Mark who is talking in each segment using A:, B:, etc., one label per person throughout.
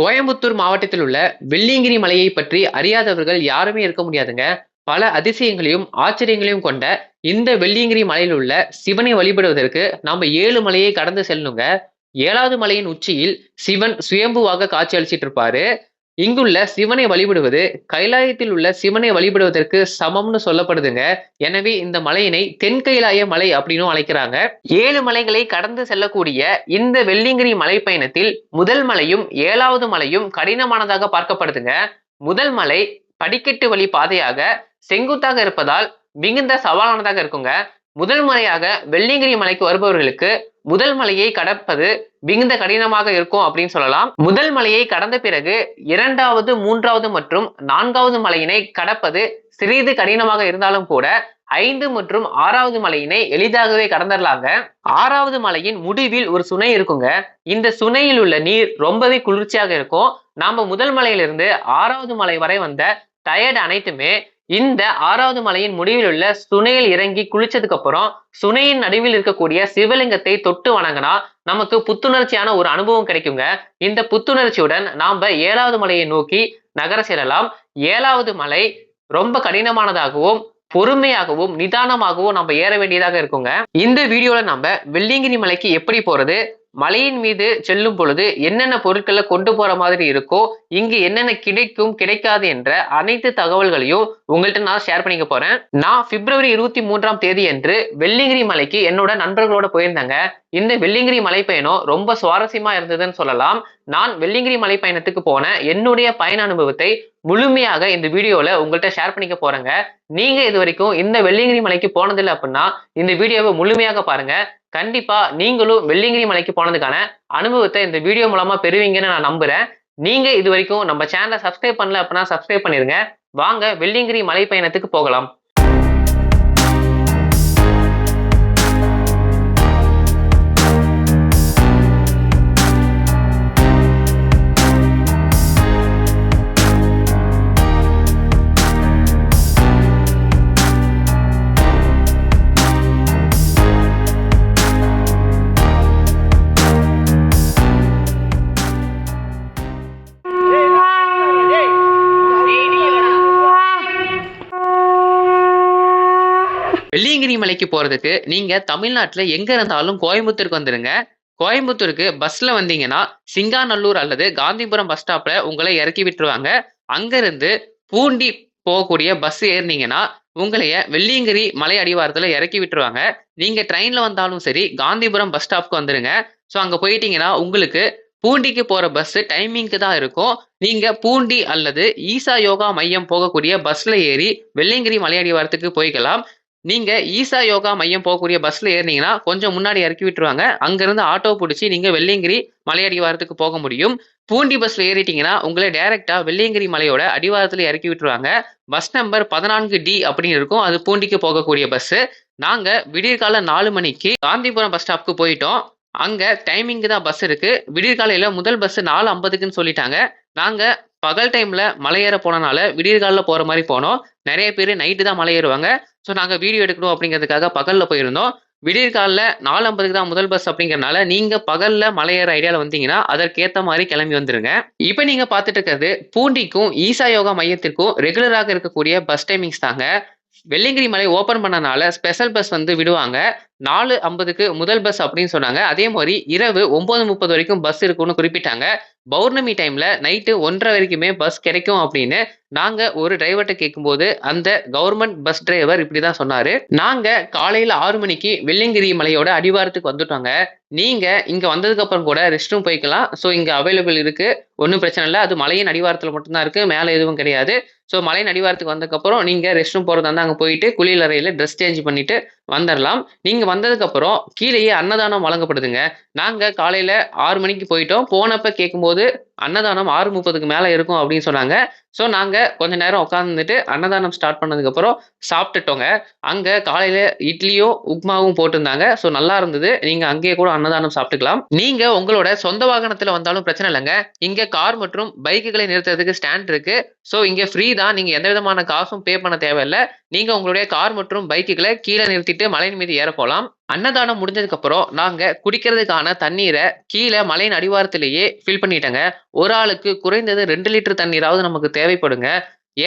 A: கோயம்புத்தூர் மாவட்டத்தில் உள்ள வெள்ளியங்கிரி மலையை பற்றி அறியாதவர்கள் யாருமே இருக்க முடியாதுங்க. பல அதிசயங்களையும் ஆச்சரியங்களையும் கொண்ட இந்த வெள்ளியங்கிரி மலையில் உள்ள சிவனை வழிபடுவதற்கு நாம ஏழு மலையை கடந்து செல்லணுங்க. ஏழாவது மலையின் உச்சியில் சிவன் சுயம்புவாக காட்சி அளிச்சிட்டு இருப்பாரு. இங்குள்ள சிவனை வழிபடுவது கைலாயத்தில் உள்ள சிவனை வழிபடுவதற்கு சமம்னு சொல்லப்படுதுங்க. எனவே இந்த மலையினை தென் கைலாய மலை அப்படின்னு அழைக்கிறாங்க. ஏழு மலைகளை கடந்து செல்லக்கூடிய இந்த வெள்ளிங்கிரி மலை பயணத்தில் முதல் மலையும் ஏழாவது மலையும் கடினமானதாக பார்க்கப்படுதுங்க. முதல் மலை படிக்கட்டு வழி பாதையாக செங்குத்தாக இருப்பதால் மிகுந்த சவாலானதாக இருக்குங்க. முதல் முறையாக வெள்ளிங்கிரி மலைக்கு வருபவர்களுக்கு முதல் மலையை கடப்பது மிகுந்த கடினமாக இருக்கும் அப்படின்னு சொல்லலாம். முதல் மலையை கடந்த பிறகு இரண்டாவது மூன்றாவது மற்றும் நான்காவது மலையினை கடப்பது சிறிது கடினமாக இருந்தாலும் கூட ஐந்து மற்றும் ஆறாவது மலையினை எளிதாகவே கடந்துடலாங்க. ஆறாவது மலையின் முடிவில் ஒரு சுனை இருக்குங்க. இந்த சுனையில் உள்ள நீர் ரொம்பவே குளிர்ச்சியாக இருக்கும். நாம முதல் மலையிலிருந்து ஆறாவது மலை வரை வந்த டயர்டு அனைத்துமே இந்த ஆறாவது மலையின் முடிவில் உள்ள சுனையில் இறங்கி குளிச்சதுக்கு அப்புறம் சுனையின் நடுவில் இருக்கக்கூடிய சிவலிங்கத்தை தொட்டு வணங்கினா நமக்கு புத்துணர்ச்சியான ஒரு அனுபவம் கிடைக்குங்க. இந்த புத்துணர்ச்சியுடன் நாம ஏழாவது மலையை நோக்கி நகர செல்லலாம். ஏழாவது மலை ரொம்ப கடினமானதாகவும் பொறுமையாகவும் நிதானமாகவும் நம்ம ஏற வேண்டியதாக இருக்குங்க. இந்த வீடியோல நம்ம வெள்ளிங்கிரி மலைக்கு எப்படி போறது மலையின் மீது செல்லும் பொழுது என்னென்ன பொருட்களை கொண்டு போற மாதிரி இருக்கோ இங்கு என்னென்ன கிடைக்கும் கிடைக்காது என்ற அனைத்து தகவல்களையும் உங்கள்கிட்ட நான் ஷேர் பண்ணிக்க போறேன். நான் பிப்ரவரி இருபத்தி மூன்றாம் தேதி அன்று வெள்ளிங்கிரி மலைக்கு என்னோட நண்பர்களோட போயிருந்தேங்க. இந்த வெள்ளிங்கிரி மலை பயணம் ரொம்ப சுவாரஸ்யமா இருந்ததுன்னு சொல்லலாம். நான் வெள்ளிங்கிரி மலை பயணத்துக்கு போன என்னுடைய பயண அனுபவத்தை முழுமையாக இந்த வீடியோல உங்கள்கிட்ட ஷேர் பண்ணிக்க போறேங்க. நீங்க இது வரைக்கும் இந்த வெள்ளிங்கிரி மலைக்கு போனதில்லை அப்படின்னா இந்த வீடியோவை முழுமையாக பாருங்க. கண்டிப்பா நீங்களும் வெள்ளிங்கிரி மலைக்கு போனதுக்கான அனுபவத்தை இந்த வீடியோ மூலமா பெறுவீங்கன்னு நான் நம்புறேன். நீங்க இது வரைக்கும் நம்ம சேனலை சப்ஸ்கிரைப் பண்ணல அப்படின்னா சப்ஸ்கிரைப் பண்ணிருங்க. வாங்க வெள்ளிங்கிரி மலை பயணத்துக்கு போகலாம். வெள்ளியங்கிரி மலைக்கு போறதுக்கு நீங்கள் தமிழ்நாட்டுல எங்கே இருந்தாலும் கோயம்புத்தூருக்கு வந்துடுங்க கோயம்புத்தூருக்கு பஸ்ஸில் வந்தீங்கன்னா சிங்காநல்லூர் அல்லது காந்திபுரம் பஸ் ஸ்டாப்ல உங்களை இறக்கி விட்டுருவாங்க. அங்கிருந்து பூண்டி போகக்கூடிய பஸ் ஏறினீங்கன்னா உங்களைய வெள்ளியங்கிரி மலை அடிவாரத்துல இறக்கி விட்டுருவாங்க. நீங்க ட்ரெயினில் வந்தாலும் சரி காந்திபுரம் பஸ் ஸ்டாப்க்கு வந்துடுங்க ஸோ அங்க போயிட்டீங்கன்னா உங்களுக்கு பூண்டிக்கு போகிற பஸ் டைமிங்க்கு தான் இருக்கும். நீங்கள் பூண்டி அல்லது ஈசா யோகா மையம் போகக்கூடிய பஸ்ஸில் ஏறி வெள்ளியங்கிரி மலை அடிவாரத்துக்கு போய்க்கலாம். நீங்க ஈசா யோகா மையம் போகக்கூடிய பஸ்ல ஏறினீங்கன்னா கொஞ்சம் முன்னாடி இறக்கி விட்டுருவாங்க. அங்கிருந்து ஆட்டோ பிடிச்சி நீங்க வெள்ளியங்கிரி மலை அடிவாரத்துக்கு போக முடியும். பூண்டி பஸ்ல ஏறிட்டீங்கன்னா உங்களை டைரக்டா வெள்ளியங்கிரி மலையோட அடிவாரத்துல இறக்கி விட்டுருவாங்க. பஸ் நம்பர் பதினான்கு டி அப்படின்னு இருக்கும். அது பூண்டிக்கு போகக்கூடிய பஸ் நாங்க விடியற்கால நாலு மணிக்கு காந்திபுரம் பஸ் ஸ்டாப்க்கு போயிட்டோம். அங்க டைமிங்க்கு தான் பஸ் இருக்கு. விடியற்காலையில முதல் பஸ் நாலு ஐம்பதுக்குன்னு சொல்லிட்டாங்க. நாங்க பகல் டைம்ல மலை ஏற போனனால விடியற்காலில் போற மாதிரி போனோம். நிறைய பேர் நைட்டு தான் மலை ஏறுவாங்க. ஸோ நாங்கள் வீடியோ எடுக்கணும் அப்படிங்கிறதுக்காக பகலில் போயிருந்தோம். விடியற்காலில் நாலு ஐம்பதுக்கு தான் முதல் பஸ் அப்படிங்கிறனால நீங்கள் பகலில் மலையேற ஐடியாவில் வந்தீங்கன்னா அதற்கேற்ற மாதிரி கிளம்பி வந்துருங்க. இப்போ நீங்கள் பார்த்துட்டு இருக்கிறது பூண்டிக்கும் ஈசா யோகா மையத்திற்கும் ரெகுலராக இருக்கக்கூடிய பஸ் டைமிங்ஸ் தாங்க. வெள்ளியங்கிரி மலை ஓப்பன் பண்ணனால ஸ்பெஷல் பஸ் வந்து விடுவாங்க. நாலு ஐம்பதுக்கு முதல் பஸ் அப்படின்னு சொன்னாங்க. அதே மாதிரி இரவு ஒன்பது முப்பது வரைக்கும் பஸ் இருக்கும்னு குறிப்பிட்டாங்க. பௌர்ணமி டைம்ல நைட்டு ஒன்றரை வரைக்குமே பஸ் கிடைக்கும் அப்படின்னு நாங்க ஒரு டிரைவர்கிட்ட கேட்கும்போது அந்த கவர்மெண்ட் பஸ் டிரைவர் இப்படிதான் சொன்னாரு. நாங்க காலையில ஆறு மணிக்கு வெள்ளியங்கிரி மலையோட அடிவாரத்துக்கு வந்துட்டோங்க. நீங்க இங்க வந்ததுக்கு அப்புறம் கூட ரெஸ்ட் ரூம் போய்க்கலாம். ஸோ இங்க அவைலபிள் இருக்கு. ஒன்றும் பிரச்சனை இல்லை. அது மலையின் அடிவாரத்தில் மட்டும்தான் இருக்கு. மேலே எதுவும் கிடையாது. ஸோ மலை நடிவாரத்துக்கு வந்ததுக்கப்புறம் நீங்க ரெஸ்ட் ரூம் போகிறதா இருந்தால் அங்கே போயிட்டு குளியலறையில் ட்ரெஸ் சேஞ்ச் பண்ணிட்டு வந்துடலாம் நீங்க வந்ததுக்கு அப்புறம் கீழேயே அன்னதானம் வழங்கப்படுதுங்க. நாங்க காலையில ஆறு மணிக்கு போயிட்டோம். போனப்போ கேட்கும்போது அன்னதானம் ஆறு முப்பதுக்கு மேலே இருக்கும் அப்படின்னு சொன்னாங்க. ஸோ நாங்க கொஞ்ச நேரம் உட்காந்துட்டு அன்னதானம் ஸ்டார்ட் பண்ணதுக்கு அப்புறம் சாப்பிட்டுட்டோங்க. அங்க காலையில இட்லியும் உப்மாவும் போட்டிருந்தாங்க. ஸோ நல்லா இருந்தது. நீங்க அங்கேயே கூட அன்னதானம் சாப்பிட்டுக்கலாம். நீங்க உங்களோட சொந்த வாகனத்தில் வந்தாலும் பிரச்சனை இல்லைங்க. இங்கே கார் மற்றும் பைக்குகளை நிறுத்துறதுக்கு ஸ்டாண்ட் இருக்கு. ஸோ இங்கே ஃப்ரீ தான். நீங்க எந்த விதமான காசும் பே பண்ண தேவையில்லை. நீங்கள் உங்களுடைய கார் மற்றும் பைக்குகளை கீழே நிறுத்தி குளிச்சுட்டு மலையின் மீது ஏற போகலாம். அன்னதானம் முடிஞ்சதுக்கு அப்புறம் நாங்க குடிக்கிறதுக்கான தண்ணீரை கீழே மலையின் அடிவாரத்திலேயே ஃபில் பண்ணிட்டேங்க. ஒரு ஆளுக்கு குறைந்தது ரெண்டு லிட்டர் தண்ணீராவது நமக்கு தேவைப்படுங்க.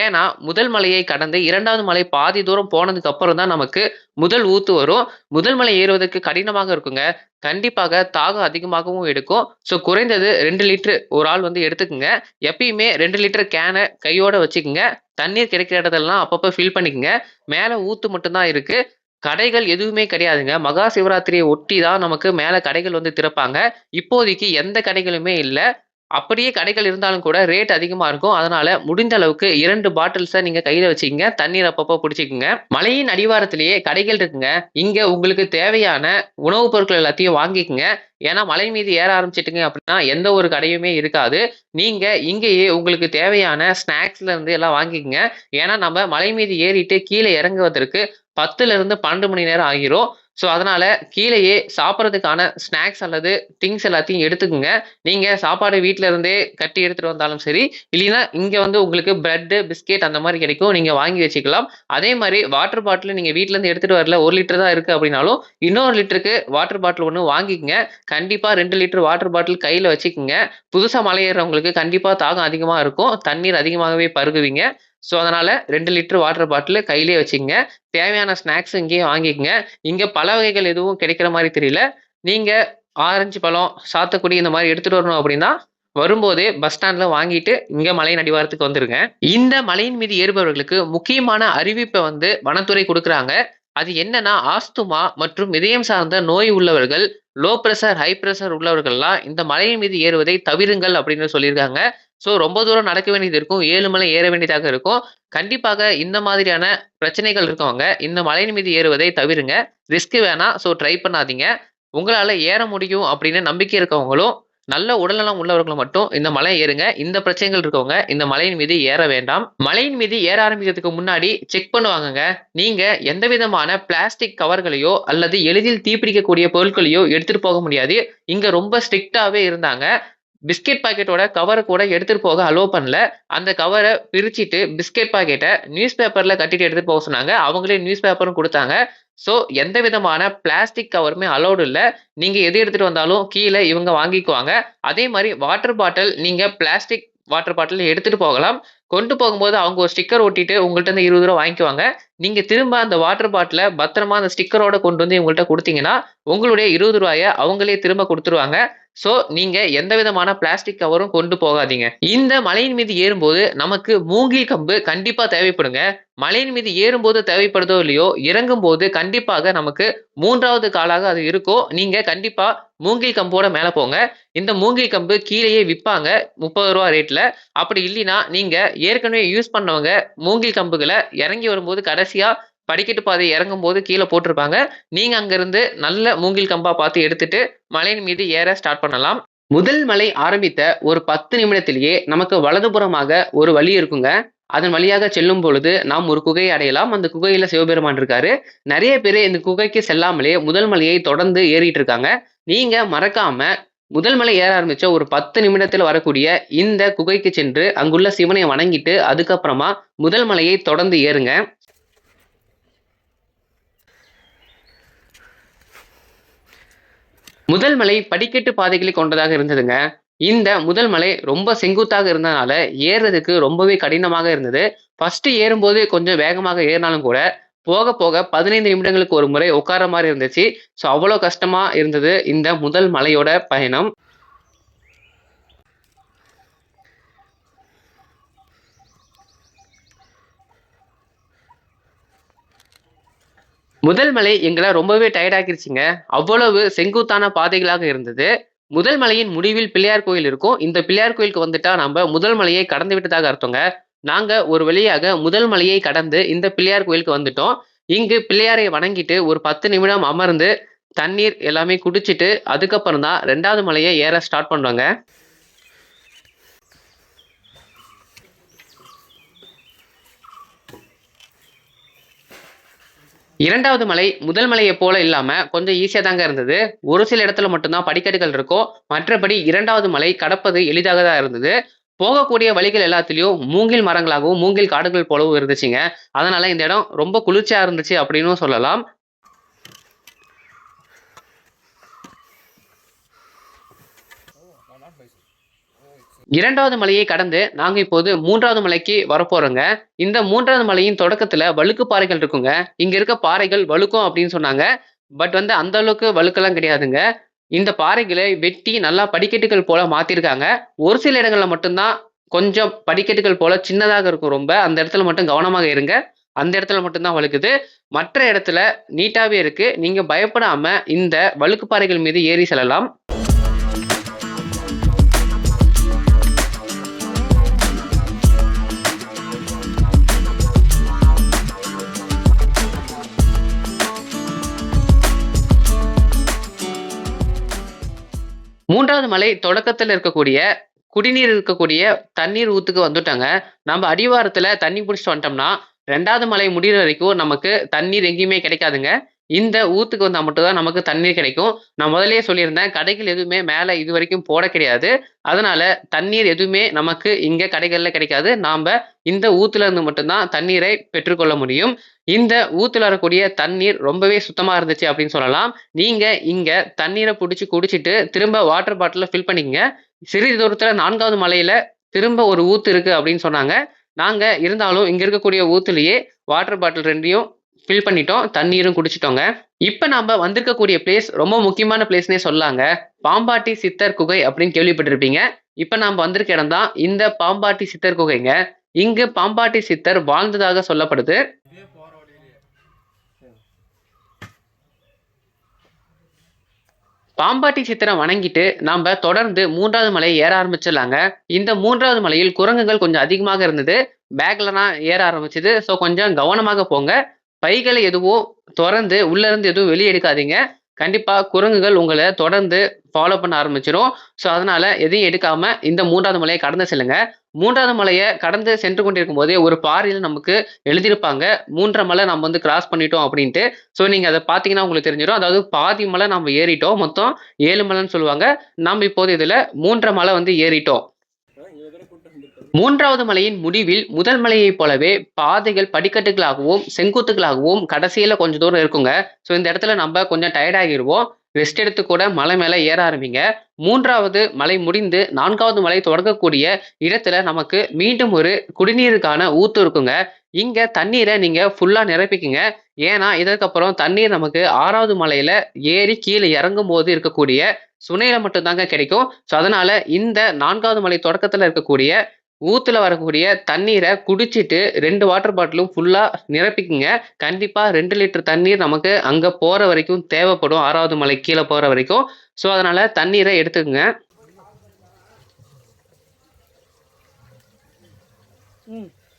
A: ஏன்னா முதல் மலையை கடந்து இரண்டாவது மலை பாதி தூரம் போனதுக்கு அப்புறம் தான் நமக்கு முதல் ஊத்து வரும். முதல் மலை ஏறுவதற்கு கடினமாக இருக்குங்க. கண்டிப்பாக தாகம் அதிகமாகவும் எடுக்கும். ஸோ குறைந்தது ரெண்டு லிட்டரு ஒரு ஆள் வந்து எடுத்துக்கோங்க. எப்பயுமே ரெண்டு லிட்டர் கேனை கையோட வச்சுக்கோங்க. தண்ணீர் கிடைக்கிற இடத்துலலாம் அப்பப்போ ஃபில் பண்ணிக்கோங்க. மேலே ஊத்து மட்டும்தான் இருக்குது கடைகள் எதுவுமே கிடையாதுங்க. மகா சிவராத்திரியை ஒட்டி தான் நமக்கு மேலே கடைகள் வந்து திறப்பாங்க. இப்போதைக்கு எந்த கடைகளுமே இல்லை. அப்படியே கடைகள் இருந்தாலும் கூட ரேட் அதிகமாக இருக்கும். அதனால முடிந்த அளவுக்கு இரண்டு பாட்டில்ஸை நீங்கள் கையில் வச்சுக்கோங்க. தண்ணீர் அப்பப்போ பிடிச்சிக்கோங்க. மலையின் அடிவாரத்திலேயே கடைகள் இருக்குங்க. இங்கே உங்களுக்கு தேவையான உணவுப் பொருட்கள் எல்லாத்தையும் வாங்கிக்கோங்க. ஏன்னா மலை மீது ஏற ஆரம்பிச்சிட்டுங்க அப்படின்னா எந்த ஒரு கடையுமே இருக்காது. நீங்கள் இங்கேயே உங்களுக்கு தேவையான ஸ்நாக்ஸ்ல இருந்து எல்லாம் வாங்கிக்கோங்க. ஏன்னா நம்ம மலை மீது ஏறிட்டு கீழே இறங்குவதற்கு பத்துல இருந்து பன்னெண்டு மணி நேரம் ஆகிரும். ஸோ அதனால கீழேயே சாப்பிட்றதுக்கான ஸ்நாக்ஸ் அல்லது திங்ஸ் எல்லாத்தையும் எடுத்துக்கோங்க. நீங்கள் சாப்பாடு வீட்டில் இருந்தே கட்டி எடுத்துகிட்டு வந்தாலும் சரி இல்லைன்னா இங்கே வந்து உங்களுக்கு பிரெட்டு பிஸ்கெட் அந்த மாதிரி கிடைக்கும். நீங்கள் வாங்கி வச்சுக்கலாம். அதே மாதிரி வாட்டர் பாட்டில் நீங்கள் வீட்டிலேருந்து எடுத்துகிட்டு வரல ஒரு லிட்டர் தான் இருக்குது அப்படின்னாலும் இன்னொரு லிட்டருக்கு வாட்டர் பாட்டில் ஒன்று வாங்கிக்கங்க. கண்டிப்பாக ரெண்டு லிட்டர் வாட்டர் பாட்டில் கையில் வச்சுக்கோங்க. புதுசாக மலை ஏறுறவங்களுக்கு கண்டிப்பாக தாகம் அதிகமாக இருக்கும். தண்ணீர் அதிகமாகவே பருகுவீங்க. ஸோ அதனால் ரெண்டு லிட்டர் வாட்டர் பாட்டில் கையிலேயே வச்சுங்க. தேவையான ஸ்நாக்ஸ் இங்கேயே வாங்கிக்கங்க. இங்கே பல வகைகள் எதுவும் கிடைக்கிற மாதிரி தெரியல. நீங்கள் ஆரஞ்சு பழம் சாத்துக்குடி இந்த மாதிரி எடுத்துகிட்டு வரணும் அப்படின்னா வரும்போதே பஸ் ஸ்டாண்டில் வாங்கிட்டு இங்கே மலையின் அடிவாரத்துக்கு வந்துருங்க. இந்த மலையின் மீது ஏறுபவர்களுக்கு முக்கியமான அறிவிப்பை வந்து வனத்துறை கொடுக்குறாங்க. அது என்னன்னா ஆஸ்துமா மற்றும் இதயம் சார்ந்த நோய் உள்ளவர்கள் லோ ப்ரெஷர் ஹை ப்ரெஷர் உள்ளவர்கள்லாம் இந்த மலையின் மீது ஏறுவதை தவிருங்கள் அப்படின்னு சொல்லியிருக்காங்க. ஸோ ரொம்ப தூரம் நடக்க வேண்டியது இருக்கும். ஏழு மலை ஏற வேண்டியதாக இருக்கும். கண்டிப்பாக இந்த மாதிரியான பிரச்சனைகள் இருக்கவங்க இந்த மலையின் மீது ஏறுவதை தவிருங்க. ரிஸ்க் வேணாம் ஸோ ட்ரை பண்ணாதீங்க. உங்களால் ஏற முடியும் அப்படின்னு நம்பிக்கை இருக்கவங்களும் நல்ல உடல்நலம் உள்ளவர்களும் மட்டும் இந்த மலை ஏறுங்க. இந்த பிரச்சனைகள் இருக்கவங்க இந்த மலையின் மீது ஏற வேண்டாம். மலையின் மீது ஏற ஆரம்பிக்கிறதுக்கு முன்னாடி செக் பண்ணுவாங்கங்க. நீங்க எந்த விதமான பிளாஸ்டிக் கவர்களையோ அல்லது எளிதில் தீப்பிடிக்கக்கூடிய பொருட்களையோ எடுத்துட்டு போக முடியாது. இங்க ரொம்ப ஸ்ட்ரிக்டாவே இருந்தாங்க. பிஸ்கெட் பாக்கெட்டோட கவரை கூட எடுத்துட்டு போக அலோ பண்ணல. அந்த கவரை பிரிச்சுட்டு பிஸ்கெட் பாக்கெட்டை நியூஸ் பேப்பர்ல கட்டிட்டு எடுத்துட்டு போக சொன்னாங்க. அவங்களே நியூஸ் பேப்பரும் கொடுத்தாங்க. ஸோ எந்த விதமான பிளாஸ்டிக் கவருமே அலௌடு இல்லை. நீங்க எது எடுத்துட்டு வந்தாலும் கீழே இவங்க வாங்கிக்குவாங்க. அதே மாதிரி வாட்டர் பாட்டில் நீங்க பிளாஸ்டிக் வாட்டர் பாட்டில் எடுத்துட்டு போகலாம். கொண்டு போகும்போது அவங்க ஒரு ஸ்டிக்கர் ஒட்டிட்டு உங்கள்ட்ட இருந்து இருபது ரூபா வாங்கிக்குவாங்க. நீங்க திரும்ப அந்த வாட்டர் பாட்டில பத்திரமா அந்த ஸ்டிக்கரோட கொண்டு வந்து இவங்கள்ட்ட கொடுத்தீங்கன்னா உங்களுடைய இருபது ரூபாய அவங்களே திரும்ப கொடுத்துருவாங்க. ஸோ நீங்க எந்த விதமான பிளாஸ்டிக் கவரும் கொண்டு போகாதீங்க. இந்த மலையின் மீது ஏறும்போது நமக்கு மூங்கில் கம்பு கண்டிப்பா தேவைப்படுங்க. மலையின் மீது ஏறும்போது தேவைப்படுதோ இல்லையோ இறங்கும் போது கண்டிப்பாக நமக்கு மூன்றாவது காலாக அது இருக்கும். நீங்க கண்டிப்பா மூங்கில் கம்போட மேல போங்க. இந்த மூங்கில் கம்பு கீழேயே விற்பாங்க முப்பது ரூபா ரேட்ல அப்படி இல்லைன்னா நீங்க ஏற்கனவே யூஸ் பண்ணவங்க மூங்கில் கம்புகளை இறங்கி வரும்போது கடைசியாக படிக்கட்டு பாதை இறங்கும் போது கீழே போட்டிருப்பாங்க. நீங்கள் அங்கேருந்து நல்ல மூங்கில் கம்பாக பார்த்து எடுத்துட்டு மலையின் மீது ஏற ஸ்டார்ட் பண்ணலாம். முதல் மலை ஆரம்பித்த ஒரு பத்து நிமிடத்திலேயே நமக்கு வலதுபுறமாக ஒரு வழி இருக்குங்க. அதன் வழியாக செல்லும் பொழுது நாம் ஒரு குகையை அடையலாம். அந்த குகையில சிவபெருமான் இருக்காரு. நிறைய பேர் இந்த குகைக்கு செல்லாமலே முதல் மலையை தொடர்ந்து ஏறிட்டு இருக்காங்க. நீங்க மறக்காம முதல் மலை ஏற ஆரம்பிச்ச ஒரு பத்து நிமிடத்தில் வரக்கூடிய இந்த குகைக்கு சென்று அங்குள்ள சிவனை வணங்கிட்டு அதுக்கப்புறமா முதல் மலையை தொடர்ந்து ஏறுங்க. முதல் மலை படிக்கட்டு பாதைகளை கொண்டதாக இருந்ததுங்க. இந்த முதல் மலை ரொம்ப செங்குத்தாக இருந்தனால ஏறுறதுக்கு ரொம்பவே கடினமாக இருந்தது. ஃபர்ஸ்ட் ஏறும்போது கொஞ்சம் வேகமாக ஏறினாலும் கூட போக போக பதினைந்து நிமிடங்களுக்கு ஒரு முறை உட்கார மாதிரி இருந்துச்சு. ஸோ அவ்வளோ கஷ்டமா இருந்தது இந்த முதல் மலையோட பயணம். முதல் மலை எங்களை ரொம்பவே டயர்டாக்கிருச்சுங்க அவ்வளவு செங்குத்தான பாதைகளாக இருந்தது. முதல் மலையின் முடிவில் பிள்ளையார் கோயில் இருக்கும். இந்த பிள்ளையார் கோயிலுக்கு வந்துட்டா நம்ம முதல் மலையை கடந்து விட்டதாக அர்த்தங்க. நாங்க ஒரு வழியாக முதல் மலையை கடந்து இந்த பிள்ளையார் கோயிலுக்கு வந்துட்டோம். இங்கு பிள்ளையாரை வணங்கிட்டு ஒரு பத்து நிமிடம் அமர்ந்து தண்ணீர் எல்லாமே குடிச்சிட்டு அதுக்கப்புறம் தான் ரெண்டாவது மலையை ஏற ஸ்டார்ட் பண்ணுவாங்க இரண்டாவது மலை முதல் மலையை போல இல்லாம கொஞ்சம் ஈஸியா தாங்க இருந்தது. ஒரு சில இடத்துல மட்டும்தான் படிக்கட்டுகள் இருக்கும். மற்றபடி இரண்டாவது மலை கடப்பது எளிதாக தான் இருந்தது. போகக்கூடிய வழிகள் எல்லாத்துலேயும் மூங்கில் மரங்களாகவும் மூங்கில் காடுகள் போலவும் இருந்துச்சுங்க. அதனால இந்த இடம் ரொம்ப குளிர்ச்சியாக இருந்துச்சு அப்படின்னு சொல்லலாம். இரண்டாவது மலையை கடந்து நாங்கள் இப்போது மூன்றாவது மலைக்கு வரப்போறோங்க. இந்த மூன்றாவது மலையின் தொடக்கத்தில் வழுக்கு பாறைகள் இருக்குங்க. இங்கே இருக்க பாறைகள் வழுக்கும் அப்படின்னு சொன்னாங்க. பட் வந்து அந்த அளவுக்கு வழுக்கெல்லாம் கிடையாதுங்க. இந்த பாறைகளை வெட்டி நல்லா படிக்கட்டுகள் போல மாத்திருக்காங்க. ஒரு சில இடங்கள்ல மட்டும்தான் கொஞ்சம் படிக்கட்டுகள் போல சின்னதாக இருக்கும் ரொம்ப. அந்த இடத்துல மட்டும் கவனமாக இருங்க. அந்த இடத்துல மட்டும்தான் வழுக்குது. மற்ற இடத்துல நீட்டாவே இருக்கு. நீங்க பயப்படாம இந்த வழுக்கு பாறைகள் மீது ஏறி செல்லலாம். மூன்றாவது மலை தொடக்கத்தில் இருக்கக்கூடிய குடிநீர் இருக்கக்கூடிய தண்ணீர் ஊத்துக்கு வந்துட்டாங்க. நம்ம அடிவாரத்துல தண்ணி பிடிச்சிட்டு வந்துட்டோம்னா ரெண்டாவது மலை முடிகிற வரைக்கும் நமக்கு தண்ணீர் எங்கேயுமே கிடைக்காதுங்க. இந்த ஊத்துக்கு வந்தால் மட்டும்தான் நமக்கு தண்ணீர் கிடைக்கும். நான் முதலே சொல்லியிருந்தேன் கடைகள் எதுவுமே மேலே இது வரைக்கும் போட கிடையாது. அதனால தண்ணீர் எதுவுமே நமக்கு இங்கே கடைகளில் கிடைக்காது. நாம் இந்த ஊத்துல இருந்து மட்டும்தான் தண்ணீரை பெற்றுக்கொள்ள முடியும். இந்த ஊத்துல வரக்கூடிய தண்ணீர் ரொம்பவே சுத்தமா இருந்துச்சு அப்படின்னு சொல்லலாம். நீங்க இங்க தண்ணீரை பிடிச்சி குடிச்சிட்டு திரும்ப வாட்டர் பாட்டில ஃபில் பண்ணிக்கங்க. சிறிது தூரத்துல நான்காவது மலையில திரும்ப ஒரு ஊத்து இருக்கு அப்படின்னு சொன்னாங்க. நாங்க இருந்தாலும் இங்க இருக்கக்கூடிய ஊத்துலயே வாட்டர் பாட்டில் ரெண்டையும் ஃபில் பண்ணிட்டோம் தண்ணீரும் குடிச்சிட்டோங்க. இப்போ நாம வந்திருக்கக்கூடிய பிளேஸ் ரொம்ப முக்கியமான பிளேஸ்னே சொல்லாங்க. பாம்பாட்டி சித்தர் குகை அப்படின்னு கேள்விப்பட்டிருப்பீங்க. இப்போ நாம வந்திருக்க இடம் தான் இந்த பாம்பாட்டி சித்தர் குகைங்க. இங்கு பாம்பாட்டி சித்தர் வாழ்ந்ததாக சொல்லப்படுது. பாம்பாட்டி சித்திரம் வணங்கிட்டு நாம தொடர்ந்து மூன்றாவது மலையை ஏற ஆரம்பிச்சிடலாங்க. இந்த மூன்றாவது மலையில் குரங்குகள் கொஞ்சம் அதிகமாக இருந்தது. பேக்லலாம் ஏற ஆரம்பிச்சது. ஸோ கொஞ்சம் கவனமாக போங்க. பைகளை எதுவும் திறந்து உள்ள இருந்து எதுவும் வெளியே எடுக்காதீங்க. கண்டிப்பாக குரங்குகள் உங்களை தொடர்ந்து ஃபாலோ பண்ண ஆரம்பிச்சிடும் ஸோ அதனால எதையும் எடுக்காம இந்த மூன்றாவது மலையை கடந்து செல்லுங்க. மூன்றாவது மலையை கடந்து சென்று கொண்டிருக்கும் போதே ஒரு பாறையில் நமக்கு எழுதியிருப்பாங்க. மூன்றரை மலை நம்ம வந்து கிராஸ் பண்ணிட்டோம் அப்படின்ட்டு. ஸோ நீங்கள் அதை பார்த்தீங்கன்னா உங்களுக்கு தெரிஞ்சிடும் அதாவது பாதி மலை நம்ம ஏறிட்டோம். மொத்தம் ஏழு மலைன்னு சொல்லுவாங்க. நம்ம இப்போது இதில் மூன்றரை மலை வந்து ஏறிட்டோம். மூன்றாவது மலையின் முடிவில் முதல் மலையைப் போலவே பாதைகள் படிக்கட்டுகளாகவும் செங்குத்துகளாகவும் கடைசியில் கொஞ்சம் தூரம் இருக்குங்க. ஸோ இந்த இடத்துல நம்ம கொஞ்சம் டயர்டாகிடுவோம் ரெஸ்ட் எடுத்து கூட மலை மேலே ஏற ஆரம்பிங்க. மூன்றாவது மலை முடிந்து நான்காவது மலை தொடங்கக்கூடிய இடத்துல நமக்கு மீண்டும் ஒரு குடிநீருக்கான ஊத்து இருக்குங்க. இங்க தண்ணீரை நீங்க ஃபுல்லா நிரப்பிக்குங்க. ஏன்னா இதற்கப்புறம் தண்ணீர் நமக்கு ஆறாவது மலையில ஏறி கீழே இறங்கும் போது இருக்கக்கூடிய சுனையில மட்டும்தாங்க கிடைக்கும். ஸோ அதனால இந்த நான்காவது மலை தொடக்கத்துல இருக்கக்கூடிய ஊத்துல வரக்கூடிய தண்ணீரை குடிச்சிட்டு ரெண்டு வாட்டர் பாட்டிலும் ஃபுல்லா நிரப்பிக்குங்க. கண்டிப்பா ரெண்டு லிட்டர் தண்ணீர் நமக்கு அங்க போற வரைக்கும் தேவைப்படும். ஆறாவது மலை கீழே போற வரைக்கும். ஸோ அதனால தண்ணீரை எடுத்துக்கங்க.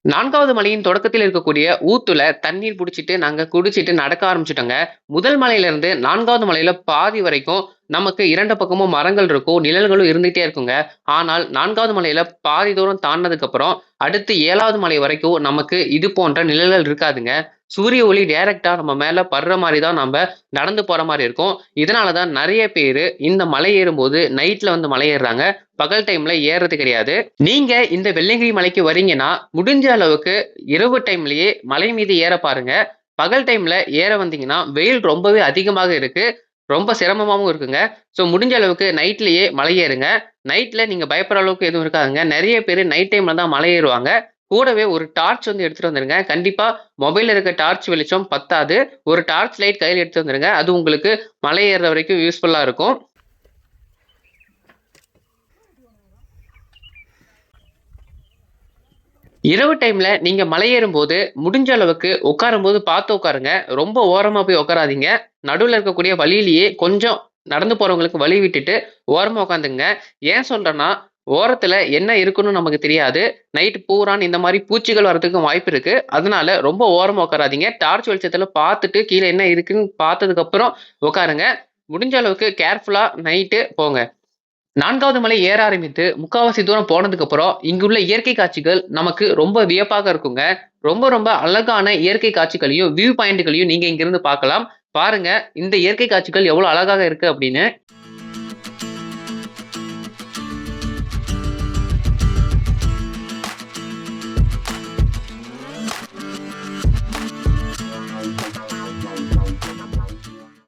A: நான்காவது மலையின் தொடக்கத்தில் இருக்கக்கூடிய ஊத்துல தண்ணீர் பிடிச்சிட்டு நாங்க குடிச்சிட்டு நடக்க ஆரம்பிச்சிட்டோங்க. முதல் மலையிலேருந்து நான்காவது மலையில பாதி வரைக்கும் நமக்கு இரண்டு பக்கமும் மரங்கள் இருக்கும் நிழல்களும் இருந்துகிட்டே இருக்குங்க. ஆனால் நான்காவது மலையில பாதி தூரம் தாண்டினதுக்கு அப்புறம் அடுத்து ஏழாவது மலை வரைக்கும் நமக்கு இது போன்ற நிழல்கள் இருக்காதுங்க. சூரிய ஒளி டைரக்டா நம்ம மேல படுற மாதிரி தான் நம்ம நடந்து போற மாதிரி இருக்கும். இதனாலதான் நிறைய பேர் இந்த மலை ஏறும்போது நைட்ல வந்து மலை ஏறுறாங்க பகல் டைம்ல ஏறது கிடையாது. நீங்க இந்த வெள்ளங்கிரி மலைக்கு வரீங்கன்னா முடிஞ்ச அளவுக்கு இரவு டைம்லயே மலை மீது ஏற பாருங்க. பகல் டைம்ல ஏற வந்தீங்கன்னா வெயில் ரொம்பவே அதிகமாக இருக்கு. ரொம்ப சிரமமாகவும் இருக்குங்க. ஸோ முடிஞ்ச அளவுக்கு நைட்லயே மலை ஏறுங்க. நைட்ல நீங்க பயப்படுற அளவுக்கு எதுவும் இருக்காதுங்க. நிறைய பேர் நைட் டைம்ல தான் மலை ஏறுவாங்க. கூடவே ஒரு டார்ச் வந்து எடுத்துட்டு வந்துருங்க. கண்டிப்பா மொபைல்ல இருக்க டார்ச் வெளிச்சம் பத்தாது. ஒரு டார்ச் லைட் கையில் எடுத்து வந்துருங்க. அது உங்களுக்கு மலை ஏறுற வரைக்கும் யூஸ்ஃபுல்லா இருக்கும். இரவு டைம்ல நீங்க மலை ஏறும்போது முடிஞ்ச அளவுக்கு உட்காரும் போது பார்த்து உட்காருங்க. ரொம்ப ஓரமா போய் உட்காராதீங்க. நடுவில் இருக்கக்கூடிய வழியிலேயே கொஞ்சம் நடந்து போறவங்களுக்கு வழி விட்டுட்டு ஓரமா உட்காந்துங்க ஏன் சொல்றேன்னா ஓரத்துல என்ன இருக்குன்னு நமக்கு தெரியாது. நைட்டு பூரான் இந்த மாதிரி பூச்சிகள் வரதுக்கும் வாய்ப்பு இருக்கு. அதனால ரொம்ப ஓரமா உட்காராதீங்க டார்ச் வெளிச்சத்துல பார்த்துட்டு கீழே என்ன இருக்குன்னு பார்த்ததுக்கு அப்புறம் உட்காருங்க முடிஞ்ச அளவுக்கு கேர்ஃபுல்லா நைட்டு போங்க. நான்காவது மலை ஏற ஆரம்பித்து முக்காவாசி தூரம் போனதுக்கு அப்புறம் இங்குள்ள இயற்கை காட்சிகள் நமக்கு ரொம்ப வியப்பாக இருக்குங்க. ரொம்ப ரொம்ப அழகான இயற்கை காட்சிகளையும் வியூ பாயிண்ட்களையும் நீங்க இங்கிருந்து பார்க்கலாம். பாருங்க இந்த இயற்கை காட்சிகள் எவ்வளவு அழகாக இருக்கு அப்படின்னு.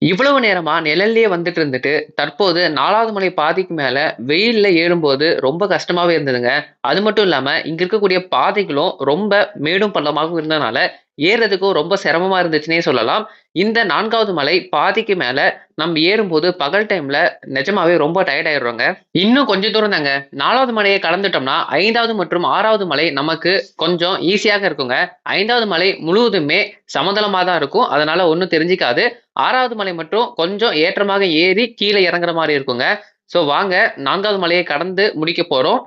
A: இவ்வளவு நேரமா நிழல்லயே வந்துட்டு இருந்துட்டு, தற்போது நாலாவது மலை பாதைக்கு மேல வெயில்ல ஏறும்போது ரொம்ப கஷ்டமாவே இருந்ததுங்க. அது மட்டும் இல்லாம, இங்க இருக்கக்கூடிய பாதைகளும் ரொம்ப மேடும் பள்ளமாகவும் இருந்ததுனால, ஏறுறதுக்கும் ரொம்ப சிரமமா இருந்துச்சுன்னே சொல்லலாம். இந்த நான்காவது மலை பாதிக்கு மேல நம்ம ஏறும்போது பகல் டைம்ல நிஜமாவே ரொம்ப டயர்ட் ஆயிடுறோங்க. இன்னும் கொஞ்சம் தூரம் தாங்க. நாலாவது மலையை கலந்துட்டோம்னா ஐந்தாவது மற்றும் ஆறாவது மலை நமக்கு கொஞ்சம் ஈஸியாக இருக்குங்க. ஐந்தாவது மலை முழுவதுமே சமதளமாக தான் இருக்கும். அதனால ஒன்றும் தெரிஞ்சுக்காது. ஆறாவது மலை மட்டும் கொஞ்சம் ஏற்றமாக ஏறி கீழே இறங்குற மாதிரி இருக்குங்க. ஸோ வாங்க நான்காவது மலையை கடந்து முடிக்க போகிறோம்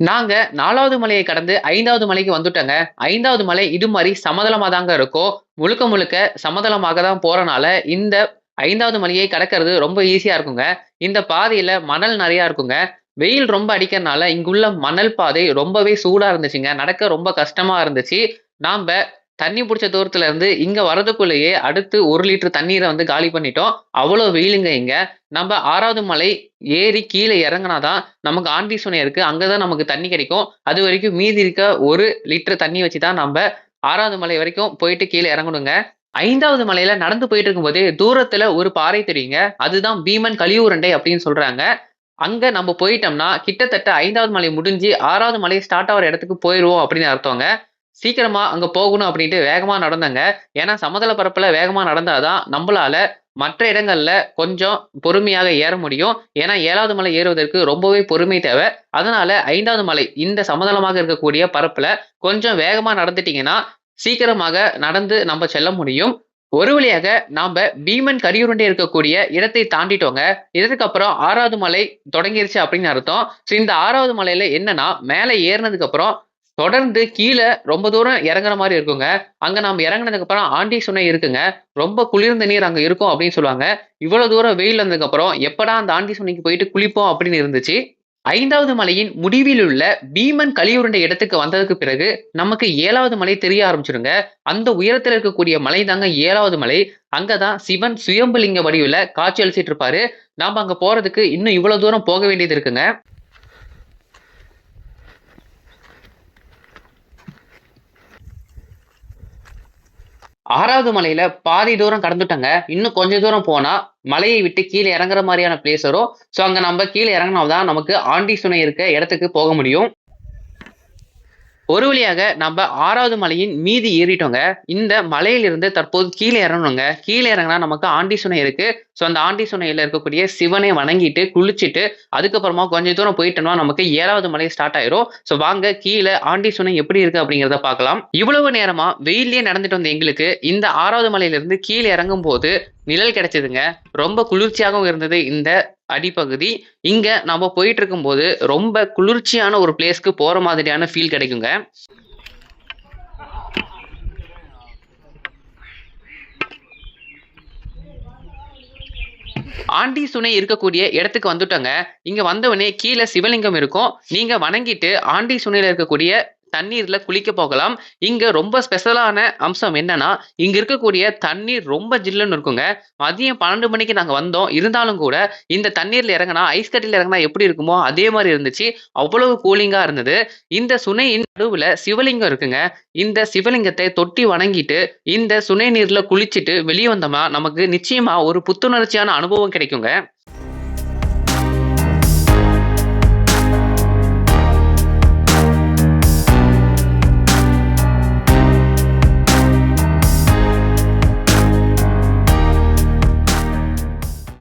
A: நாங்க நாலாவது மலையை கடந்து ஐந்தாவது மலைக்கு வந்துட்டோங்க. ஐந்தாவது மலை இது மாதிரி சமதளமா தாங்க இருக்கும். முழுக்க முழுக்க சமதளமாக தான் போறனால, இந்த ஐந்தாவது மலையை கடக்கிறது ரொம்ப ஈஸியா இருக்குங்க. இந்த பாதையில மணல் நிறைய இருக்குங்க. வெயில் ரொம்ப அடிக்கிறனால, இங்குள்ள மணல் பாதை ரொம்பவே சூடா இருந்துச்சுங்க. நடக்க ரொம்ப கஷ்டமா இருந்துச்சு. நாம்ப தண்ணி பிடிச்ச தூரத்துல இருந்து இங்க வரதுக்குள்ளேயே அடுத்து ஒரு லிட்டர் தண்ணீரை வந்து காலி பண்ணிட்டோம். அவ்வளோ வெயிலுங்க இங்க. நம்ம ஆறாவது மலை ஏறி கீழே இறங்குனா தான் நமக்கு ஆண்டி சுனை இருக்கு. அங்கதான் நமக்கு தண்ணி கிடைக்கும். அது வரைக்கும் மீதி இருக்க ஒரு லிட்டர் தண்ணி வச்சு தான் நம்ம ஆறாவது மலை வரைக்கும் போயிட்டு கீழே இறங்கணுங்க. ஐந்தாவது மலையில நடந்து போயிட்டு இருக்கும்போதே, தூரத்துல ஒரு பாறை தெரியுங்க. அதுதான் பீமன் கலியூரண்டை அப்படின்னு சொல்றாங்க. அங்க நம்ம போயிட்டோம்னா, கிட்டத்தட்ட ஐந்தாவது மலை முடிஞ்சு ஆறாவது மலை ஸ்டார்ட் ஆகிற இடத்துக்கு போயிடுவோம் அப்படின்னு அர்த்தங்க. சீக்கிரமா அங்க போகணும் அப்படின்ட்டு வேகமா நடந்தேங்க. ஏன்னா சமதள பரப்புல வேகமா நடந்தாதான் தான் மற்ற இடங்கள்ல கொஞ்சம் பொறுமையாக ஏற முடியும். ஏன்னா ஏழாவது மலை ஏறுவதற்கு ரொம்பவே பொறுமை தேவை. அதனால ஐந்தாவது மலை இந்த சமதளமாக இருக்கக்கூடிய பரப்புல கொஞ்சம் வேகமா நடந்துட்டீங்கன்னா, சீக்கிரமாக நடந்து நம்ம செல்ல முடியும். ஒரு வழியாக நாம்ப பீமன் கரியுருண்டை இருக்கக்கூடிய இடத்தை தாண்டிட்டோங்க. இதற்கப்புறம் ஆறாவது மலை தொடங்கிருச்சு அப்படின்னு அர்த்தம். ஸோ இந்த ஆறாவது மலையில என்னன்னா, மேலே ஏறினதுக்கு அப்புறம் தொடர்ந்து கீழே ரொம்ப தூரம் இறங்குற மாதிரி இருக்குங்க. அங்க நாம இறங்கினதுக்கு அப்புறம் ஆண்டி சுனை இருக்குங்க. ரொம்ப குளிர்ந்த நீர் அங்க இருக்கும் அப்படின்னு சொல்லுவாங்க. இவ்வளவு தூரம் வெயில் வந்ததுக்கு அப்புறம் எப்படா அந்த ஆண்டி சுனைக்கு போயிட்டு குளிப்போம் அப்படின்னு இருந்துச்சு. ஐந்தாவது மலையின் முடிவிலுள்ள பீமன் கலியுருண்ட இடத்துக்கு வந்ததுக்கு பிறகு, நமக்கு ஏழாவது மலை தெரிய ஆரம்பிச்சிருங்க அந்த உயரத்தில் இருக்கக்கூடிய மலை தாங்க ஏழாவது மலை. அங்கதான் சிவன் சுயம்புலிங்க வடிவில் காட்சி அளிச்சிட்டு இருப்பாரு. நாம அங்க போறதுக்கு இன்னும் இவ்வளவு தூரம் போக வேண்டியது இருக்குங்க. ஆறாவது மலையில பாதி தூரம் கடந்துட்டோங்க. இன்னும் கொஞ்சம் தூரம் போனா, மலையை விட்டு கீழே இறங்குற மாதிரியான பிளேஸ் வரும். ஸோ அங்க நம்ம கீழே இறங்குனா தான் நமக்கு ஆண்டி சுனை இருக்க இடத்துக்கு போக முடியும். ஒரு வழியாக நம்ம ஆறாவது மலையின் மீதி ஏறிட்டோங்க. இந்த மலையிலிருந்து தற்போது கீழே இறங்கணுங்க. கீழே இறங்கினா நமக்கு ஆண்டி சுனை இருக்கு. ஸோ அந்த ஆண்டி சுனையில் இருக்கக்கூடிய சிவனை வணங்கிட்டு, குளிச்சுட்டு, அதுக்கப்புறமா கொஞ்சம் தூரம் போயிட்டோம்னா நமக்கு ஏழாவது மலை ஸ்டார்ட் ஆயிரும். ஸோ வாங்க கீழே ஆண்டி சுனை எப்படி இருக்கு அப்படிங்கிறத பார்க்கலாம். இவ்வளவு நேரமா வெயிலே நடந்துட்டு வந்த எங்களுக்கு, இந்த ஆறாவது மலையிலிருந்து இறங்கும் போது நிழல் கிடைச்சதுங்க. ரொம்ப குளிர்ச்சியாகவும் இருந்தது இந்த அடிப்பகுதி. இங்க நம்ம போயிட்டு இருக்கும்போது, ரொம்ப குளிர்ச்சியான ஒரு பிளேஸ்க்கு போற மாதிரியான ஃபீல் கிடைக்குங்க. ஆண்டி சுனை இருக்கக்கூடிய இடத்துக்கு வந்துட்டோங்க. இங்க வந்தவுடனே கீழே சிவலிங்கம் இருக்கும். நீங்க வணங்கிட்டு ஆண்டி சுனையில இருக்கக்கூடிய தண்ணீர்ல குளிக்க போகலாம். இங்க ரொம்ப ஸ்பெஷலான அம்சம் என்னன்னா, இங்க இருக்கக்கூடிய தண்ணீர் ரொம்ப ஜில்லுன்னு இருக்குங்க. மதியம் 12 மணிக்கு நாங்க வந்தோம். இருந்தாலும் கூட இந்த தண்ணீர்ல இறங்கினா ஐஸ் கட்டில இறங்கினா எப்படி இருக்குமோ அதே மாதிரி இருந்துச்சு. அவ்வளவு கூலிங்கா இருந்தது. இந்த சுனையின் நடுவுல சிவலிங்கம் இருக்குங்க. இந்த சிவலிங்கத்தை தொட்டி வணங்கிட்டு, இந்த சுனை நீர்ல குளிச்சுட்டு வெளியே வந்தோம்னா, நமக்கு நிச்சயமா ஒரு புத்துணர்ச்சியான அனுபவம் கிடைக்குங்க.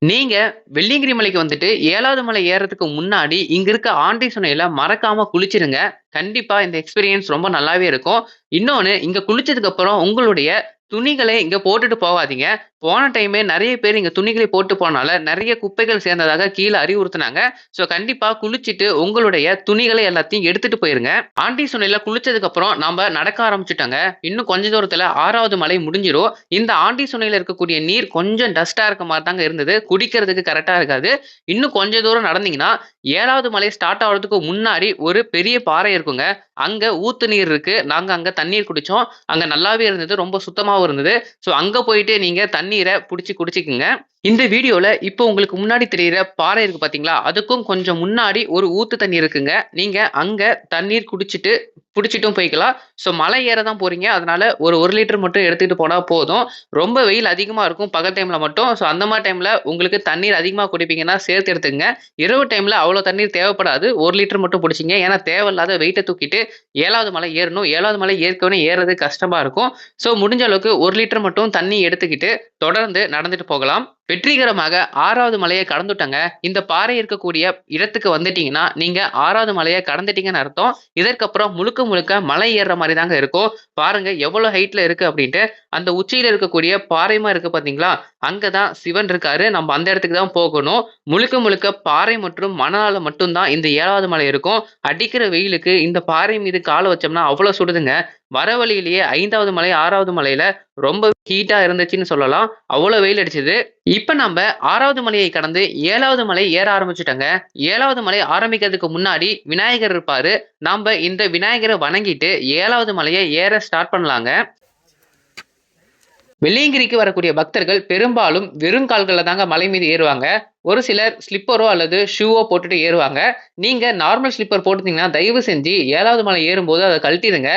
A: நீங்க வெள்ளியங்கிரி மலைக்கு வந்துட்டு ஏழாவது மலை ஏறுறதுக்கு முன்னாடி, இங்க இருக்க ஆண்டி சுனையில மறக்காம குளிச்சிருங்க. கண்டிப்பா இந்த எக்ஸ்பீரியன்ஸ் ரொம்ப நல்லாவே இருக்கும். இன்னொன்னு இங்க குளிச்சதுக்கு அப்புறம் உங்களுடைய துணிகளை இங்க போட்டுட்டு போகாதீங்க. போன டைமே நிறைய பேர் இங்கே துணிகளை போட்டு போனால நிறைய குப்பைகள் சேர்ந்ததாக கீழே அறிவுறுத்துனாங்க. ஸோ கண்டிப்பாக குளிச்சுட்டு உங்களுடைய துணிகளை எல்லாத்தையும் எடுத்துட்டு போயிருங்க. ஆண்டி சுனையில் குளிச்சதுக்கு அப்புறம் நம்ம நடக்க ஆரம்பிச்சுட்டாங்க இன்னும் கொஞ்ச தூரத்தில் ஆறாவது மலை முடிஞ்சிடும் இந்த ஆண்டி சுனையில் இருக்கக்கூடிய நீர் கொஞ்சம் டஸ்டாக இருக்க மாதிரி தாங்க இருந்தது. குடிக்கிறதுக்கு கரெக்டாக இருக்காது. இன்னும் கொஞ்ச தூரம் நடந்தீங்கன்னா, ஏழாவது மலை ஸ்டார்ட் ஆகிறதுக்கு முன்னாடி ஒரு பெரிய பாறை இருக்குங்க. அங்கே ஊத்து நீர் இருக்கு. நாங்கள் அங்கே தண்ணீர் குடித்தோம் அங்கே நல்லாவே இருந்தது. ரொம்ப சுத்தமாகவும் இருந்தது. ஸோ அங்கே போயிட்டு நீங்கள் தண்ணி தண்ணீரை பிடிச்சி குடிச்சிக்குங்க. இந்த வீடியோல இப்போ உங்களுக்கு முன்னாடி தெரியிற பாறை இருக்கு பாத்தீங்களா? அதுக்கும் கொஞ்சம் முன்னாடி ஒரு ஊத்து தண்ணி இருக்குங்க. நீங்க அங்க தண்ணீர் குடிச்சிட்டு பிடிச்சிட்டும் போய்க்கலாம். ஸோ மலை ஏற தான் போகிறீங்க அதனால ஒரு ஒரு லிட்டர் மட்டும் எடுத்துகிட்டு போனால் போதும். ரொம்ப வெயில் அதிகமாக இருக்கும். பகல் டைமில் மட்டும். ஸோ அந்த மாதிரி டைமில் உங்களுக்கு தண்ணீர் அதிகமாக குடிப்பீங்கன்னா சேர்த்து எடுத்துங்க இரவு டைமில் அவ்வளோ தண்ணீர் தேவைப்படாது. ஒரு லிட்டர் மட்டும் பிடிச்சிங்க ஏன்னா தேவையில்லாத வெயிட்டை தூக்கிட்டு ஏழாவது மலை ஏறணும். ஏழாவது மலை ஏற்கனவே ஏறது கஷ்டமாக இருக்கும். ஸோ முடிஞ்ச அளவுக்கு ஒரு லிட்டர் மட்டும் தண்ணி எடுத்துக்கிட்டு தொடர்ந்து நடந்துட்டு போகலாம். வெற்றிகரமாக ஆறாவது மலையை கடந்துட்டாங்க. இந்த பாறை இருக்கக்கூடிய இடத்துக்கு வந்துட்டீங்கன்னா நீங்க ஆறாவது மலையை கடந்துட்டீங்கன்னு அர்த்தம். இதற்கப்புறம் முழுக்க முழுக்க மலை ஏறுற மாதிரி தாங்க இருக்கும். பாருங்க எவ்வளவு ஹைட்ல இருக்கு அப்படின்ட்டு. அந்த உச்சியில இருக்கக்கூடிய பாறைமா இருக்கு பாத்தீங்களா? அங்கதான் சிவன் இருக்காரு. நம்ம அந்த இடத்துக்கு தான் போகணும். முழுக்க முழுக்க பாறை மற்றும் மணலால மட்டும்தான் இந்த ஏழாவது மலை இருக்கும். அடிக்கிற வெயிலுக்கு இந்த பாறை மீது காலை வச்சோம்னா அவ்வளவு சுடுதுங்க. வர வழியிலேயே ஐந்தாவது மலை ஆறாவது மலையில ரொம்ப ஹீட்டா இருந்துச்சுன்னு சொல்லலாம். அவ்வளவு வெயில் அடிச்சது. இப்ப நம்ம ஆறாவது மலையை கடந்து ஏழாவது மலை ஏற ஆரம்பிச்சுட்டாங்க. ஏழாவது மலை ஆரம்பிக்கிறதுக்கு முன்னாடி விநாயகர் இருப்பாரு. நாம இந்த விநாயகரை வணங்கிட்டு ஏழாவது மலையை ஏற ஸ்டார்ட் பண்ணலாங்க. வெள்ளியங்கிரிக்கு வரக்கூடிய பக்தர்கள் பெரும்பாலும் வெறும் கால்களில் தாங்க மலை மீது ஏறுவாங்க. ஒரு சிலர் ஸ்லிப்பரோ அல்லது ஷூவோ போட்டுட்டு ஏறுவாங்க. நீங்க நார்மல் ஸ்லிப்பர் போட்டுட்டீங்கன்னா தயவு செஞ்சு ஏழாவது மலை ஏறும்போது அதை கழட்டிடுங்க.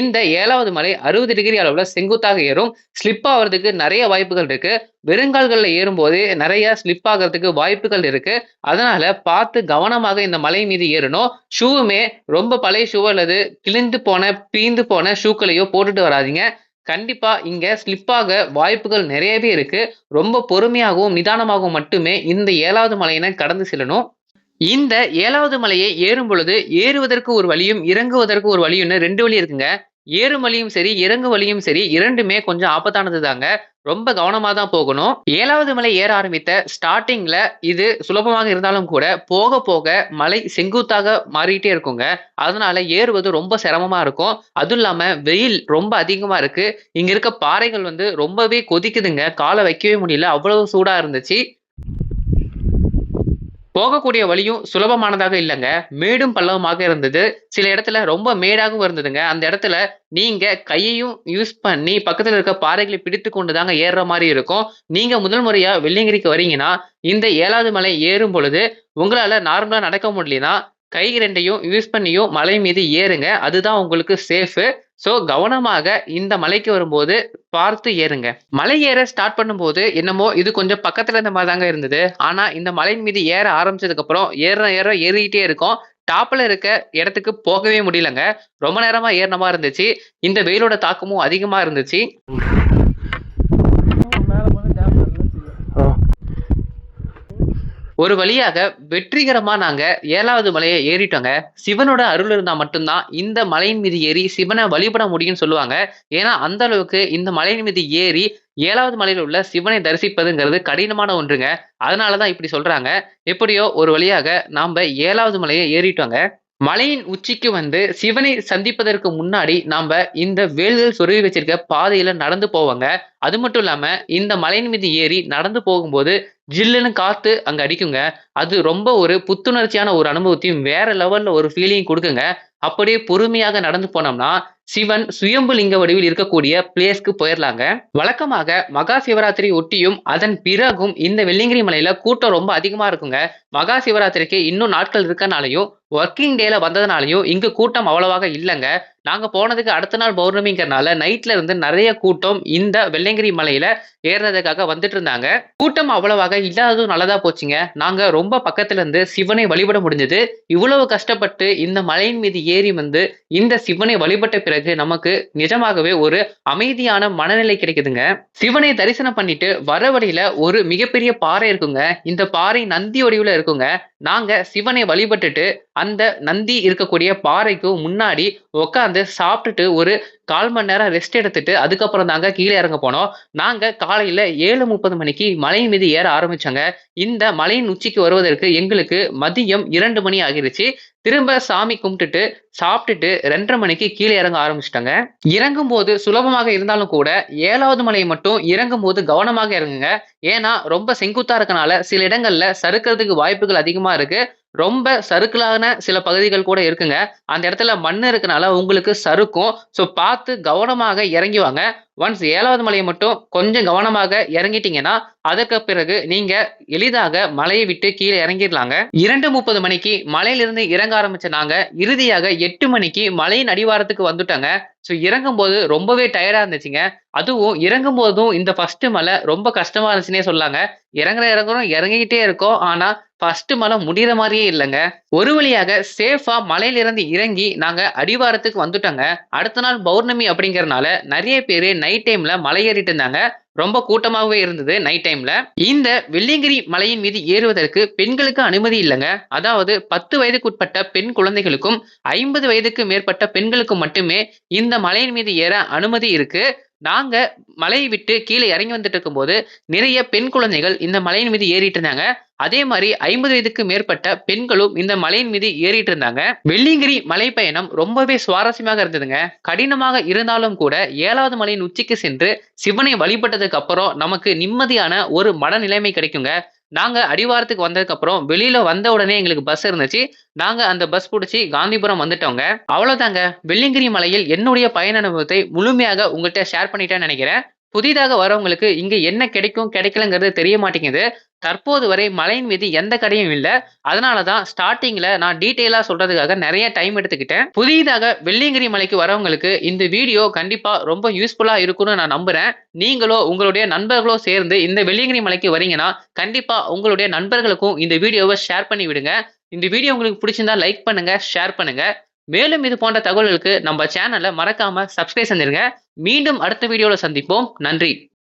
A: இந்த ஏழாவது மலை அறுபது டிகிரி அளவுல செங்குத்தாக ஏறும். ஸ்லிப் ஆகிறதுக்கு நிறைய வாய்ப்புகள் இருக்கு. வெறுங்கால்களில் ஏறும்போது நிறைய ஸ்லிப் ஆகிறதுக்கு வாய்ப்புகள் இருக்கு. அதனால பார்த்து கவனமாக இந்த மலை மீது ஏறணும். ஷூவுமே ரொம்ப பழைய ஷூ அல்லது கிழிந்து போன பீந்து போன ஷூக்களையோ போட்டுட்டு வராதீங்க. கண்டிப்பா இங்க ஸ்லிப்பாக வாய்ப்புகள் நிறையவே இருக்கு. ரொம்ப பொறுமையாகவும் நிதானமாகவும் மட்டுமே இந்த ஏழாவது மலையினை கடந்து செல்லணும். இந்த ஏழாவது மலையை ஏறும் பொழுது ஏறுவதற்கு ஒரு வழியும் இறங்குவதற்கு ஒரு வழியும்னு ரெண்டு வழி இருக்குங்க. ஏறும் வழியும் சரி இறங்கு வழியும் சரி இரண்டுமே கொஞ்சம் ஆபத்தானது தாங்க ரொம்ப கவனமா தான் போகணும். ஏழாவது மலை ஏற ஆரம்பித்த ஸ்டார்டிங்ல இது சுலபமாக இருந்தாலும் கூட போக போக மலை செங்குத்தாக மாறிட்டே இருக்குங்க. அதனால ஏறுவது ரொம்ப சிரமமா இருக்கும். அதுவும் இல்லாம வெயில் ரொம்ப அதிகமா இருக்கு. இங்க இருக்க பாறைகள் வந்து ரொம்பவே கொதிக்குதுங்க. காலை வைக்கவே முடியல. அவ்வளவு சூடா இருந்துச்சு. போகக்கூடிய வழியும் சுலபமானதாக இல்லைங்க. மேடும் பள்ளவுமாக இருந்தது. சில இடத்துல ரொம்ப மேடாகவும் இருந்ததுங்க. அந்த இடத்துல நீங்க கையையும் யூஸ் பண்ணி பக்கத்துல இருக்க பாறைகளை பிடித்து கொண்டு தாங்க ஏறுற மாதிரி இருக்கும். நீங்க முதல் முறையா வெள்ளியங்கிரிக்கு வரீங்கன்னா இந்த ஏழாவது மலை ஏறும் பொழுது உங்களால நார்மலா நடக்க முடியலனா கை ரெண்டையும் யூஸ் பண்ணியும் மலை மீது ஏறுங்க. அதுதான் உங்களுக்கு சேஃபு ஸோ கவனமாக இந்த மலைக்கு வரும்போது பார்த்து ஏறுங்க. மலை ஏற ஸ்டார்ட் பண்ணும்போது என்னமோ இது கொஞ்சம் பக்கத்தில் இருந்த மாதிரி தாங்க இருந்தது. ஆனால் இந்த மலையின் மீது ஏற ஆரம்பிச்சதுக்கப்புறம் ஏற ஏற ஏறிக்கிட்டே இருக்கும். டாப்பில் இருக்க இடத்துக்கு போகவே முடியலங்க. ரொம்ப நேரமாக ஏறின மாதிரி இருந்துச்சு. இந்த வெயிலோட தாக்கமும் அதிகமாக இருந்துச்சு
B: மேலே போனால் டேம் நல்லா தெரியும்
A: ஒரு வழியாக வெற்றிகரமா நாங்க ஏழாவது மலையை ஏறிட்டோங்க. சிவனோட அருள் இருந்தா மட்டும்தான் இந்த மலையின் மீது ஏறி சிவனை வழிபட முடியும்னு சொல்லுவாங்க. ஏன்னா அந்த அளவுக்கு இந்த மலையின் மீது ஏறி ஏழாவது மலையில் உள்ள சிவனை தரிசிப்பதுங்கிறது கடினமான ஒன்றுங்க. அதனாலதான் இப்படி சொல்றாங்க. எப்படியோ ஒரு வழியாக நாம ஏழாவது மலையை ஏறிட்டோங்க. மலையின் உச்சிக்கு வந்து சிவனை சந்திப்பதற்கு முன்னாடி நாம இந்த வேல்கள் சொருவி வச்சிருக்க பாதையில நடந்து போவாங்க. அது மட்டும் இல்லாம இந்த மலையின் மீது ஏறி நடந்து போகும்போது ஜில்லுன்னு காத்து அங்க அடிக்குங்க. அது ரொம்ப ஒரு புத்துணர்ச்சியான ஒரு அனுபவத்தையும் வேற லெவல்ல ஒரு ஃபீலிங் கொடுக்குங்க. அப்படியே பொறுமையாக நடந்து போனோம்னா சிவன் சுயம்பு லிங்க வடிவில் இருக்கக்கூடிய பிளேஸ்க்கு போயிடலாங்க வழக்கமாக மகா சிவராத்திரி ஒட்டியும் அதன் பிறகும் இந்த வெள்ளிங்கிரி மலையில கூட்டம் ரொம்ப அதிகமா இருக்குங்க. மகா சிவராத்திரிக்கு இன்னும் நாட்கள் இருக்கனாலையும் ஒர்க்கிங் டேல வந்ததுனாலையும் இங்கு கூட்டம் அவ்வளவாக இல்லைங்க. நாங்க போனதுக்கு அடுத்த நாள் பௌர்ணமிங்கிறனால நைட்ல இருந்து நிறைய கூட்டம் இந்த வெள்ளையங்கிரி மலையில ஏறுறதுக்காக வந்துட்டு இருந்தாங்க. கூட்டம் அவ்வளவாக இல்லாததும் நல்லதா போச்சுங்க. நாங்க ரொம்ப பக்கத்துல இருந்து சிவனை வழிபட முடிஞ்சது. இவ்வளவு கஷ்டப்பட்டு இந்த மலையின் மீது ஏறி வந்து இந்த சிவனை வழிபட்ட பிறகு நமக்கு நிஜமாகவே ஒரு அமைதியான மனநிலை கிடைக்குதுங்க. சிவனை தரிசனம் பண்ணிட்டு வர வழியில ஒரு மிகப்பெரிய பாறை இருக்குங்க. இந்த பாறை நந்தி வடிவுல இருக்குங்க. நாங்க சிவனை வழிபட்டுட்டு அந்த நந்தி இருக்கக்கூடிய பாறைக்கு முன்னாடி உட்காந்து சாப்பிட்டுட்டு ஒரு கால் மணி நேரம் ரெஸ்ட் எடுத்துட்டு அதுக்கப்புறம் தாங்க கீழே இறங்க போனோம். நாங்க காலையில ஏழு முப்பது மணிக்கு மலை மீது ஏற ஆரம்பிச்சாங்க. இந்த மலையின் உச்சிக்கு வருவதற்கு எங்களுக்கு மதியம் இரண்டு மணி ஆகிருச்சு. திரும்ப சாமி கும்பிட்டுட்டு சாப்பிட்டுட்டு ரெண்டரை மணிக்கு கீழே இறங்க ஆரம்பிச்சிட்டாங்க. இறங்கும் போது சுலபமாக இருந்தாலும் கூட ஏழாவது மலையை மட்டும் இறங்கும் போது கவனமாக இறங்குங்க. ஏன்னா ரொம்ப செங்குத்தா இருக்கனால சில இடங்கள்ல சறுக்கிறதுக்கு வாய்ப்புகள் அதிகமா இருக்கு. ரொம்ப சறுக்கலான சில பகுதிகள் கூட இருக்குங்க. அந்த இடத்துல மண் இருக்கனால உங்களுக்கு சறுக்கும். ஸோ பார்த்து கவனமாக இறங்கி வாங்க. ஒன்ஸ் ஏழாவது மலையை மட்டும் கொஞ்சம் கவனமாக இறங்கிட்டீங்கன்னா அதற்கு பிறகு நீங்க எளிதாக மலையை விட்டு கீழே இறங்கிடலாங்க. இரண்டு முப்பது மணிக்கு மலையிலிருந்து இறங்க ஆரம்பிச்ச நாங்க இறுதியாக எட்டு மணிக்கு மலையின் அடிவாரத்துக்கு வந்துட்டோங்க. ஸோ இறங்கும் போது ரொம்பவே டயர்டா இருந்துச்சுங்க. அதுவும் இறங்கும் போதும் இந்த ஃபர்ஸ்ட் மலை ரொம்ப கஷ்டமா இருந்துச்சுன்னே சொல்லாங்க. இறங்குற இறங்குறோம் இறங்கிக்கிட்டே இருக்கோம். ஆனா ஃபர்ஸ்ட் மலை முடிகிற மாதிரியே இல்லைங்க. ஒரு வழியாக சேஃபா மலையிலிருந்து இறங்கி நாங்க அடிவாரத்துக்கு வந்துட்டோங்க. அடுத்த நாள் பௌர்ணமி அப்படிங்கறனால நிறைய பேர் நைட் நைட் டைம்ல மலை ஏறிட்டு இருந்தாங்க. ரொம்ப கூட்டமாகவே இருந்தது நைட் டைம்ல இந்த வெள்ளியங்கிரி மலையின் மீது ஏறுவதற்கு பெண்களுக்கு அனுமதி இல்லைங்க. அதாவது பத்து வயதுக்குட்பட்ட பெண் குழந்தைகளுக்கும் ஐம்பது வயதுக்கு மேற்பட்ட பெண்களுக்கும் மட்டுமே இந்த மலையின் மீது ஏற அனுமதி இருக்கு. நாங்க மலையை விட்டு கீழே இறங்கி வந்துட்டு இருக்கும்போது நிறைய பெண் குழந்தைகள் இந்த மலையின் மீது ஏறிட்டு இருந்தாங்க. அதே மாதிரி ஐம்பது வயதுக்கு மேற்பட்ட பெண்களும் இந்த மலையின் மீது ஏறிட்டு இருந்தாங்க. வெள்ளியங்கிரி மலை பயணம் ரொம்பவே சுவாரஸ்யமாக இருந்ததுங்க. கடினமாக இருந்தாலும் கூட ஏழாவது மலையின் உச்சிக்கு சென்று சிவனை வழிபட்டதுக்கு அப்புறம் நமக்கு நிம்மதியான ஒரு மனநிலைமை கிடைக்குங்க. நாங்க அடிவாரத்துக்கு வந்ததுக்கப்புறம் வெளியில் வெளியில வந்த உடனே எங்களுக்கு பஸ் இருந்துச்சு. நாங்க அந்த பஸ் பிடிச்சி காந்திபுரம் வந்துட்டோங்க. அவ்வளோதாங்க வெள்ளிங்கிரி மலையில் என்னுடைய பயண அனுபவத்தை முழுமையாக உங்கள்கிட்ட ஷேர் பண்ணிட்டேன்னு நினைக்கிறேன். புதிதாக வரவங்களுக்கு இங்க என்ன கிடைக்கும் கிடைக்கலங்கிறது தெரிய மாட்டேங்குது. தற்போது வரை மலையின் மீது எந்த கடையும் இல்லை. அதனால தான் ஸ்டார்டிங்கில் நான் டீட்டெயிலாக சொல்கிறதுக்காக நிறைய டைம் எடுத்துக்கிட்டேன். புதிதாக வெள்ளியங்கிரி மலைக்கு வரவங்களுக்கு இந்த வீடியோ கண்டிப்பாக ரொம்ப யூஸ்ஃபுல்லாக இருக்கும்னு நான் நம்புகிறேன் நீங்களோ உங்களுடைய நண்பர்களோ சேர்ந்து இந்த வெள்ளியங்கிரி மலைக்கு வரீங்கன்னா கண்டிப்பாக உங்களுடைய நண்பர்களுக்கும் இந்த வீடியோவை ஷேர் பண்ணி விடுங்க. இந்த வீடியோ உங்களுக்கு பிடிச்சிருந்தா லைக் பண்ணுங்கள் ஷேர் பண்ணுங்கள் மேலும் இது போன்ற தகவல்களுக்கு நம்ம சேனலை மறக்காம சப்ஸ்கிரைப் செஞ்சிருங்க. மீண்டும் அடுத்த வீடியோவில் சந்திப்போம். நன்றி.